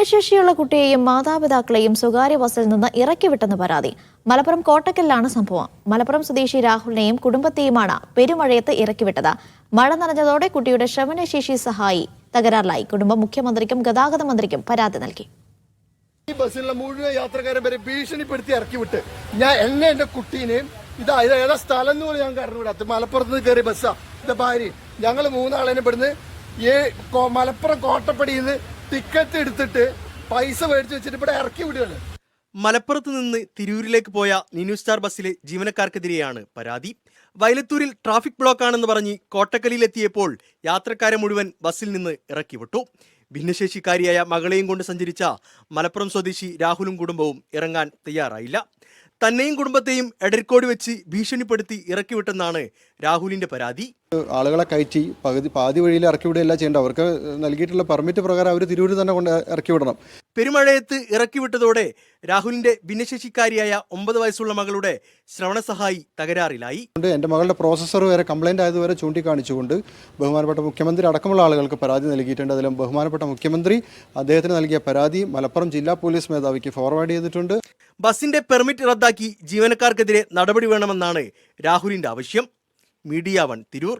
ഭിന്നശേഷിയുള്ള കുട്ടിയെയും മാതാപിതാക്കളെയും സ്വകാര്യ ബസ്സിൽ നിന്ന് ഇറക്കിവിട്ടെന്ന് പരാതി. മലപ്പുറം കോട്ടക്കലിലാണ് സംഭവം. മലപ്പുറം സ്വദേശി രാഹുലിനെയും കുടുംബത്തെയുമാണ് പെരുമഴയത്ത് ഇറക്കിവിട്ടത് മഴ നനഞ്ഞതോടെ കുട്ടിയുടെ ശ്രവണശേഷി സഹായി തകരാറിലായി. കുടുംബം മുഖ്യമന്ത്രിക്കും ഗതാഗത മന്ത്രിക്കും പരാതി നൽകി. ഈ ബസ്സിലുള്ള മുഴുവൻ യാത്രക്കാരെ വരെ ഭീഷണിപ്പെടുത്തി ഇറക്കി വിട്ട്. ഞാൻ എന്നെ എന്റെ കുട്ടീനെയും ഇതാ ഇത് ഏതാ സ്ഥലം എന്ന് പോലും ഞാൻ കറന്നുവിടാത്ത മലപ്പുറത്ത് നിന്ന് കയറിയ ബസ്സാ. ഇത് ഭാര്യ. ഞങ്ങൾ മൂന്നാളേനെ ഇവിടുന്ന് ഈ മലപ്പുറം കോട്ടപ്പടിയിൽ നിന്ന് ടിക്കറ്റ് എടുത്തിട്ട് പൈസ മേടിച്ച് വെച്ചിട്ട് ഇവിടെ ഇറക്കി വിടുകയാണ്. മലപ്പുറത്ത് നിന്ന് തിരൂരിലേക്ക് പോയ നിനു സ്റ്റാർ ബസ്സിലെ ജീവനക്കാർക്കെതിരെയാണ് പരാതി. വയലത്തൂരിൽ ട്രാഫിക് ബ്ലോക്ക് ആണെന്ന് പറഞ്ഞ് കോട്ടക്കലിലെത്തിയപ്പോൾ യാത്രക്കാരെ മുഴുവൻ ബസ്സിൽ നിന്ന് ഇറക്കി വിട്ടു. ഭിന്നശേഷിക്കാരിയായ മകളെയും കൊണ്ട് സഞ്ചരിച്ച മലപ്പുറം സ്വദേശി രാഹുലും കുടുംബവും ഇറങ്ങാൻ തയ്യാറായില്ല. തന്നെയും കുടുംബത്തെയും എടരിക്കോട് വെച്ച് ഭീഷണിപ്പെടുത്തി ഇറക്കിവിട്ടെന്നാണ് രാഹുലിന്റെ പരാതി. ആളുകളെ കയറ്റി പകുതി പാതി വഴിയിൽ ഇറക്കി വിടുകയല്ല ചെയ്യേണ്ടത്. അവർക്ക് നൽകിയിട്ടുള്ള പെർമിറ്റ് പ്രകാരം അവർ തിരൂരിൽ തന്നെ കൊണ്ട് ഇറക്കിവിടണം. പെരുമഴയത്ത് ഇറക്കിവിട്ടതോടെ രാഹുലിന്റെ ഭിന്നശേഷിക്കാരിയായ ഒമ്പത് വയസ്സുള്ള മകളുടെ ശ്രവണ ശ്രവണസഹായി തകരാറിലായി. എന്റെ എന്റെ മകളുടെ പ്രോസസ്സർ വരെ കംപ്ലൈന്റ് ആയതുവരെ ചൂണ്ടിക്കാണിച്ചുകൊണ്ട് ബഹുമാനപ്പെട്ട മുഖ്യമന്ത്രി അടക്കമുള്ള ആളുകൾക്ക് പരാതി നൽകിയിട്ടുണ്ട്. അതിലും ബഹുമാനപ്പെട്ട മുഖ്യമന്ത്രി അദ്ദേഹത്തിന് നൽകിയ പരാതി മലപ്പുറം ജില്ലാ പോലീസ് മേധാവിക്ക് ഫോർവേഡ് ചെയ്തിട്ടുണ്ട്. ബസിന്റെ പെർമിറ്റ് റദ്ദാക്കി ജീവനക്കാർക്കെതിരെ നടപടി വേണമെന്നാണ് രാഹുലിന്റെ ആവശ്യം. Media one Tirur.